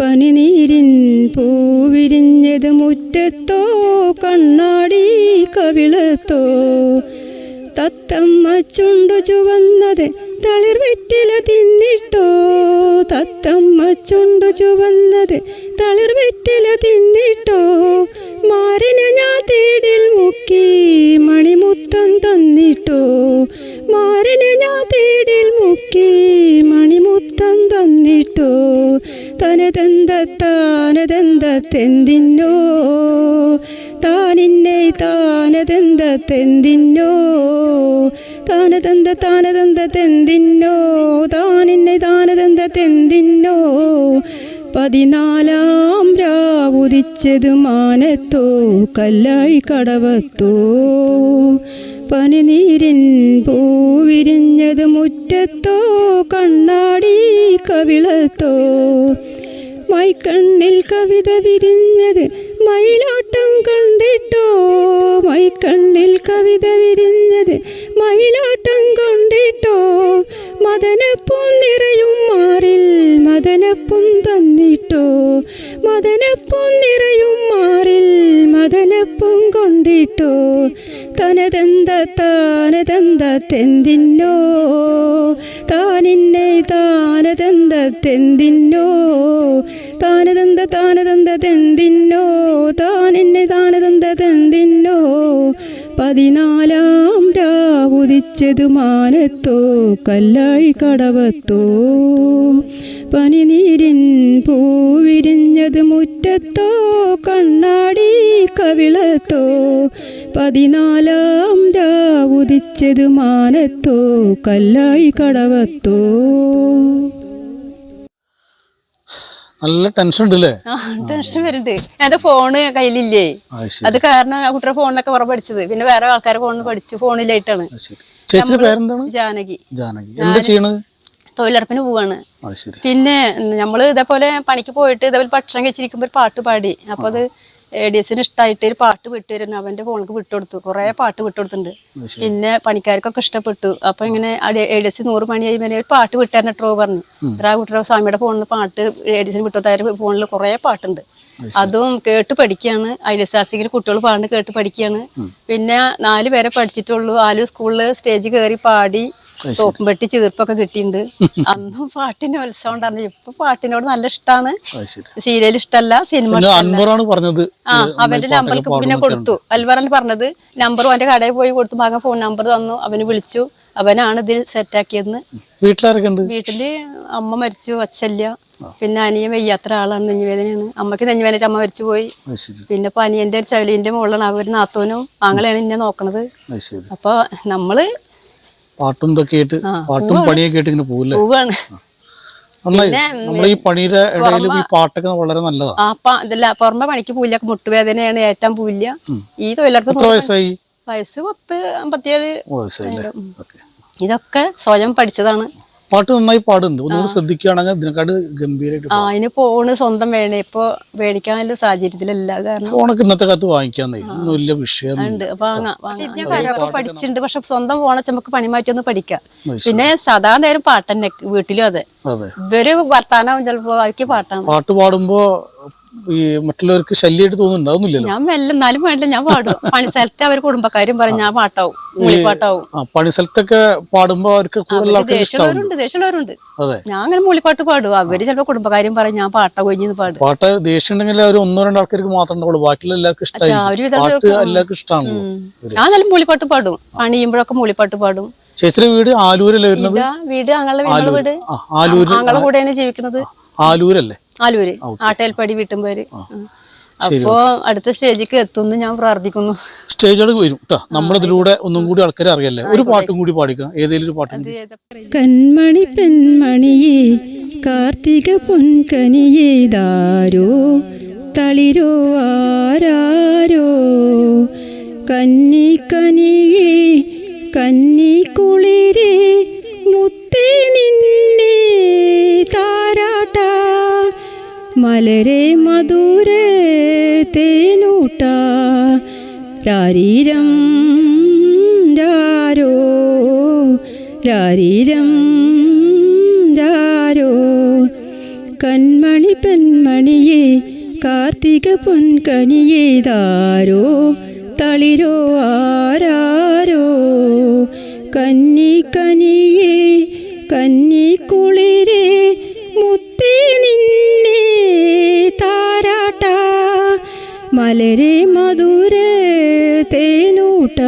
പനിനീരിൻ പൂവിരിഞ്ഞത് മുറ്റത്തോ കണ്ണാടി കവിളത്തോ. തത്തമ്മ ചുണ്ടു ചുവന്നത് തളിർ വെറ്റില തിന്നിട്ടോ. തത്തമ്മ ചുണ്ടു ചുവന്നത് തളിർ വെറ്റില തിന്നിട്ടോ. മാറിന് ഞാൻ തേടിൽ മുക്കി മണിമുത്തം തന്നിട്ടോ. മാറിന് ഞാൻ തേടിൽ മുക്കി തെന്തിന്നോ? താനിന്നെ താനതെന്ത തെന്തിന്നോ? താനതെന്ത താനതെന്ത തെന്തിന്നോ? താനിന്നെ താനതെന്ത തെന്തിന്നോ? പതിനാലാം രാവുദിച്ചത് മാനത്തോ കല്ലാഴി കടവത്തോ. പനിനീരിൻ പൂവിരിഞ്ഞത് മുറ്റത്തോ കണ്ണാടി കവിളത്തോ. മൈക്കണ്ണിൽ കവിത വിരിഞ്ഞത് മയിലോട്ടം കണ്ടിട്ടോ? കണ്ണിൽ കവിത വിരിഞ്ഞത് മയിലോട്ടം കണ്ടിട്ടോ? മദനപ്പും നിറയും മാറിൽ മദനപ്പും തന്നിട്ടോ? മദനപ്പും നിറയും മാറിൽ മദനപ്പും കൊണ്ടിട്ടോ? തനതന്ത താനതെന്ത തെന്തിന്നോ? താനിന്നെ തെന്തിന്നോ? താനതന്ത താനതന്ത തെന്തിന്നോ? താനെന്നെ താനതന്ത തെന്തിന്നോ? പതിനാലാം രാവുദിച്ചത് മാനത്തോ കല്ലാഴി കടവത്തോ. പനിനീരിൻ പൂവിരിഞ്ഞത് മുറ്റത്തോ കണ്ണാടി കവിളത്തോ. പതിനാലാം രാവുദിച്ചത് മാനത്തോ കല്ലാഴി കടവത്തോ. നല്ല ടെൻഷൻ ഉണ്ടല്ലേ? ടെൻഷൻ വരുന്നുണ്ട്. എന്റെ ഫോണ് കയ്യിലില്ലേ? അത് കാരണം കുട്ടിയുടെ ഫോണിലൊക്കെ കുറെ പഠിച്ചത്. പിന്നെ വേറെ ആൾക്കാരെ ഫോണിൽ പഠിച്ചു ഫോണിലായിട്ടാണ് ചേച്ചിയുടെ പേരെന്താണ്? ജാനകി. ജാനകി. എന്താ ചെയ്യണത്? തൊഴിലുറപ്പിന് പോവാണ്. പിന്നെ നമ്മൾ ഇതേപോലെ പണിക്ക് പോയിട്ട് ഇതേപോലെ ഭക്ഷണം കഴിച്ചിരിക്കുമ്പോ ഒരു പാട്ട് പാടി. അപ്പൊ അത് എ ഡി എസിന് ഇഷ്ടമായിട്ട് ഒരു പാട്ട് വിട്ടുതരുന്നു അവന്റെ ഫോണിക്ക് വിട്ടുകൊടുത്തു കുറേ പാട്ട് വിട്ടുകൊടുത്തിട്ടുണ്ട് പിന്നെ പണിക്കാർക്കൊക്കെ ഇഷ്ടപ്പെട്ടു. അപ്പൊ ഇങ്ങനെ എ ഡി എസ് നൂറ് മണി കഴിയുമ്പോൾ ഒരു പാട്ട് വിട്ടുതരണട്ടോ പറഞ്ഞു. ആ കുട്ടിയുടെ സ്വാമിയുടെ ഫോണിൽ പാട്ട് എ ഡി എസിന് വിട്ടുകൊടുത്തായ ഫോണിൽ കുറേ പാട്ടുണ്ട്. അതും കേട്ട് പഠിക്കുകയാണ് ഐലസാസിക്കിൽ കുട്ടികൾ പാടുന്നത് കേട്ട് പഠിക്കുകയാണ് പിന്നെ നാല് പേരെ പഠിച്ചിട്ടുള്ളൂ. ആലു സ്കൂളിൽ സ്റ്റേജ് കയറി പാടി തോപ്പും വെട്ടി ചീർപ്പൊക്കെ കിട്ടിയിട്ടുണ്ട്. അന്നും പാട്ടിന്റെ ഉത്സവം ഉണ്ടായിരുന്നു. ഇപ്പൊ പാട്ടിനോട് നല്ല ഇഷ്ടമാണ് സീരിയൽ ഇഷ്ടമല്ല സിനിമ പറഞ്ഞത്. ആ അവന്റെ നമ്പർക്ക് പിന്നെ കൊടുത്തു. അൽവറൻ പറഞ്ഞത്. നമ്പർ അവന്റെ കടയിൽ പോയി കൊടുത്തു. മകൻ ഫോൺ നമ്പർ തന്നു. അവന് വിളിച്ചു. അവനാണ് ഇതിൽ സെറ്റാക്കിയതെന്ന് വീട്ടിലാരൊക്കെ വീട്ടിൽ അമ്മ മരിച്ചു അച്ഛല്ല പിന്നെ അനിയൻ വയ്യാത്ര ആളാണ് നെഞ്ഞുവേദനയാണ് അമ്മയ്ക്ക് നെഞ്ഞുവേദനയിട്ട് അമ്മ മരിച്ചു പോയി. പിന്നെ ഇപ്പൊ അനിയന്റെ ചവലിന്റെ മുകളിലാണ് അവർ നാത്തോനും ആങ്ങളെയാണ് എന്നെ നോക്കണത്. അപ്പൊ നമ്മൾ പാട്ടും ഇതൊക്കെ ആയിട്ട് പാട്ടും പണിയൊക്കെ ആയിട്ട് ഇങ്ങനെ പോവില്ലേ? പോവാണ്. നന്നായി. നമ്മൾ ഈ പണിയുടെ ഇടയിൽ ഈ പാട്ടൊക്കെ വളരെ നല്ലതാ. ആ പ- ഇതല്ല പുറമെ പണിക്ക് പൂല്ല മുട്ടുവേദനയാണ് ഏറ്റവും പൂല്ല ഈ എത്ര വയസ്സായി? വയസ്സ് പത്ത് അമ്പത്തിയേഴ് ഇതൊക്കെ സ്വയം പഠിച്ചതാണ്. പാട്ട് നന്നായി പാടുന്നുണ്ട്. ഒന്നുകൂടി ശ്രദ്ധിക്കുകയാണെങ്കിൽ ഇതിനെക്കാട് ഗംഭീരമായിട്ട് ആ അതിന് ഫോണ് സ്വന്തം വേണേ. ഇപ്പൊ മേടിക്കാനുള്ള സാഹചര്യത്തിലല്ല കാരണം. ഫോണൊക്കെ ഇന്നത്തെ കാലത്ത് വാങ്ങിക്കാന്നേ ഒന്നും വലിയ വിഷയം പഠിച്ചിട്ടുണ്ട്. പക്ഷെ സ്വന്തം ഫോണെ നമുക്ക് പണിമാറ്റി ഒന്ന് പഠിക്കാം. പിന്നെ സദാ നേരം പാട്ട് തന്നെ വീട്ടിലും അതെ. ചിലപ്പോ അവർക്ക് പാട്ടാണ്. പാട്ട് പാടുമ്പോ ഈ മറ്റുള്ളവർക്ക് ശല്യമായിട്ട് തോന്നുന്നുണ്ടാവുന്നില്ലല്ലോ ഞാൻ മെല്ലെ എന്നാലും വേണ്ടില്ല ഞാൻ പാടും. പണി സ്ഥലത്ത് അവർ കുടുംബക്കാരും പറയും ഞാൻ പാട്ടാവും മൂളിപ്പാട്ടാവും ആ പണി സ്ഥലത്തൊക്കെ പാടുമ്പോ അവർക്ക് ദേഷ്യമുള്ളവരുണ്ട് ഞാൻ അങ്ങനെ മൂളിപ്പാട്ട് പാടും. അവർ ചിലപ്പോ കുടുംബക്കാരും പറയും ഞാൻ പാട്ട കൊഴിഞ്ഞു പാടും. പാട്ട് ദേഷ്യം ഉണ്ടെങ്കിൽ അവർ ഒന്നോ രണ്ടോ ആൾക്കാർക്ക് മാത്രം ഉണ്ടാവുള്ളൂ. ബാക്കിയുള്ള എല്ലാവർക്കും ഇഷ്ടമായി പാട്ട് എല്ലാവർക്കും ഇഷ്ടമാണ് ഞാൻ നല്ല മൂളിപ്പാട്ട് പാടും. പണിയുമ്പോഴൊക്കെ മൂളിപ്പാട്ട് പാടും. ചേച്ചിയുടെ വീട് ആലൂരല്ലേ വരുന്നത്? വീട് ഞങ്ങളുടെ വീട് ആലൂര്. കൂടെയാണ് ജീവിക്കുന്നത്. ആലൂരല്ലേ? ആലൂര്. ആട്ടേൽപ്പടി വീട്ടുംപേര് അപ്പോ അടുത്ത സ്റ്റേജിക്ക് എത്തുമെന്ന് ഞാൻ പ്രാർത്ഥിക്കുന്നു. സ്റ്റേജുകൾ വരും കേട്ടോ നമ്മളിതിലൂടെ ഇതിലൂടെ ഒന്നും കൂടി ആൾക്കാരെ അറിയല്ലേ? ഒരു പാട്ടും കൂടി പാടിക്കാം. ഏതെങ്കിലും ഒരു പാട്ടും കൺമണി പെൺമണിയേ കാർത്തിക പൊൻകനിയേതാരോ തളിരോ ആരാരോ? കന്നി കനിയേ കന്നിക്കുളിരെ മുത്തേ നിന്നെ താരാട്ട. മലരെ മധുര തേനൂട്ട. രാരീരം രാരോ. രാരീരം രാരോ. കൺമണി പെൺമണിയെ കാർത്തിക പൊൻകനിയെ താരോ തളിരോ ആരാരോ? കന്നി കനിയെ കന്നിക്കുളിരെ മുത്തി നിന്നെ താരാട്ട. മലരെ മധുര തേനൂട്ട.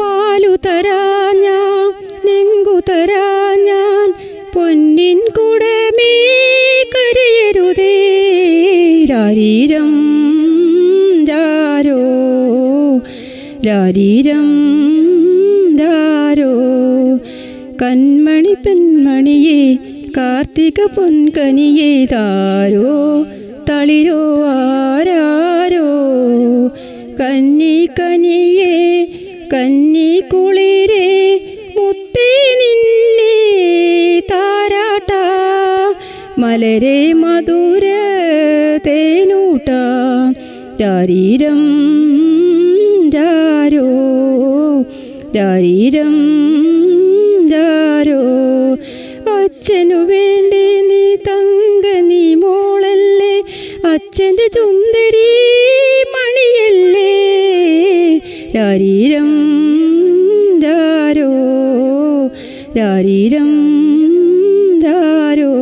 പാലു തരാ ഞാൻ നെങ്കു തരാ ഞാൻ പൊന്നിൻ കുടമേ കരയരുതേ. രാരീരം രാരീരം ദാരോ കൺമണി പെൺമണിയെ കാർത്തിക പൊൻകനിയെ താരോ? തളിരോ ആരാരോ? കന്നി കനിയെ കന്നി കുളിരെ മുത്തേ നിന്നെ താരാട്ട. മലരെ മധുര തേനൂട്ട. രാരീരം രാരോ ദാരീരം ദാരോ? അച്ഛനു വേണ്ടി നീ തങ്ക നീ മോളല്ലേ? അച്ഛന്റെ ചുന്ദരി മണിയല്ലേ? രാരീരം ദാരോ? രാരീരം ദാരോ?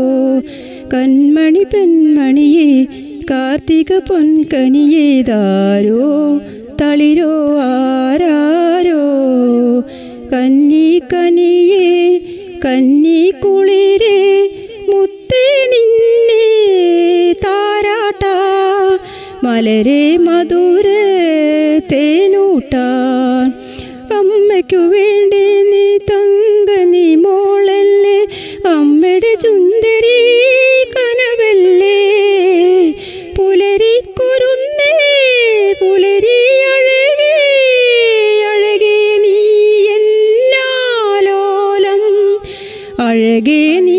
കൺമണി പെൺമണിയേ കാർത്തിക പൊൻകനിയേ താരോ തളിരോ ആരാരോ? കന്നി കനിയെ കന്നി കുളിരെ മുത്തേ നിന്നെ താരാട്ട. മലരെ മധുര തേനൂട്ടാൻ അമ്മയ്ക്കു വേണ്ടി അഴകേ നീ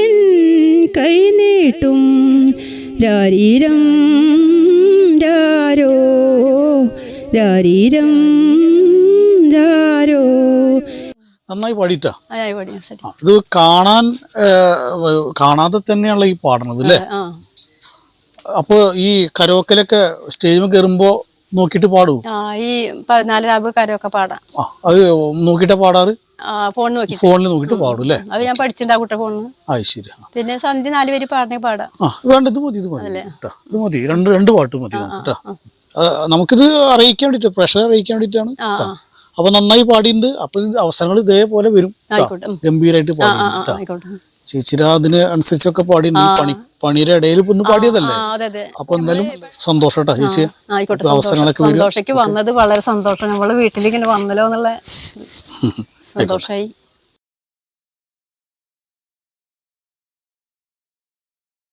എൻ കൈ നീട്ടും. രാരീരം രാരോ രാരീരം രാരോ. നന്നായി പാടിയിട്ടാ? അതായി പാടി ശരി ആ, ഇത് കാണാൻ കാണാതെ തന്നെയാണല്ലോ ഈ പാടുന്നത് അല്ലേ? ആ അപ്പൊ ഈ കരോക്കലൊക്കെ സ്റ്റേജിൽ കയറുമ്പോ നോക്കിയിട്ട് പാടൂ ആ ഈ പതിനാല് രാബ് കരോക്കെ പാടാം. നോക്കിട്ടാ അത് നോക്കിയിട്ടാ പാടാറ്? ഫോൺ നോക്കി. ഫോണിൽ നോക്കിയിട്ട് പാടും അല്ലേ? അത് ഞാൻ പഠിച്ചിട്ടുണ്ടാകട്ടെ കുട്ട ആ ശരി ആ. പിന്നെ സന്ധ്യ നാല് പേര് പാടണേ പാടാം. ആ വേണ്ട ഇത് മതി ഇത് മതി കേട്ടോ. ഇത് മതി രണ്ട് രണ്ട് പാട്ട് മതി കേട്ടോ. നമുക്കിത് അറിയിക്കാൻ വേണ്ടിട്ട് പ്രഷർ അറിയിക്കാൻ വേണ്ടിട്ടാണ് അപ്പൊ നന്നായി പാടിയിട്ടുണ്ട്. അപ്പൊ അവസരങ്ങൾ ഇതേപോലെ വരും. ഗംഭീരായിട്ട് പാടും ചേച്ചിര അതിന് അനുസരിച്ചൊക്കെ പാടിയിട്ടുണ്ട്. ഈ പണി പണിയുടെ ഇടയിൽ ഒന്ന് പാടിയതല്ലേ? അപ്പൊ എന്തായാലും സന്തോഷം കേട്ടോ ചേച്ചി. അവസരങ്ങളൊക്കെ വരും. വന്നത് വളരെ സന്തോഷം. നമ്മൾ വീട്ടിലേക്ക് വന്നല്ലോ എന്നുള്ള দশাই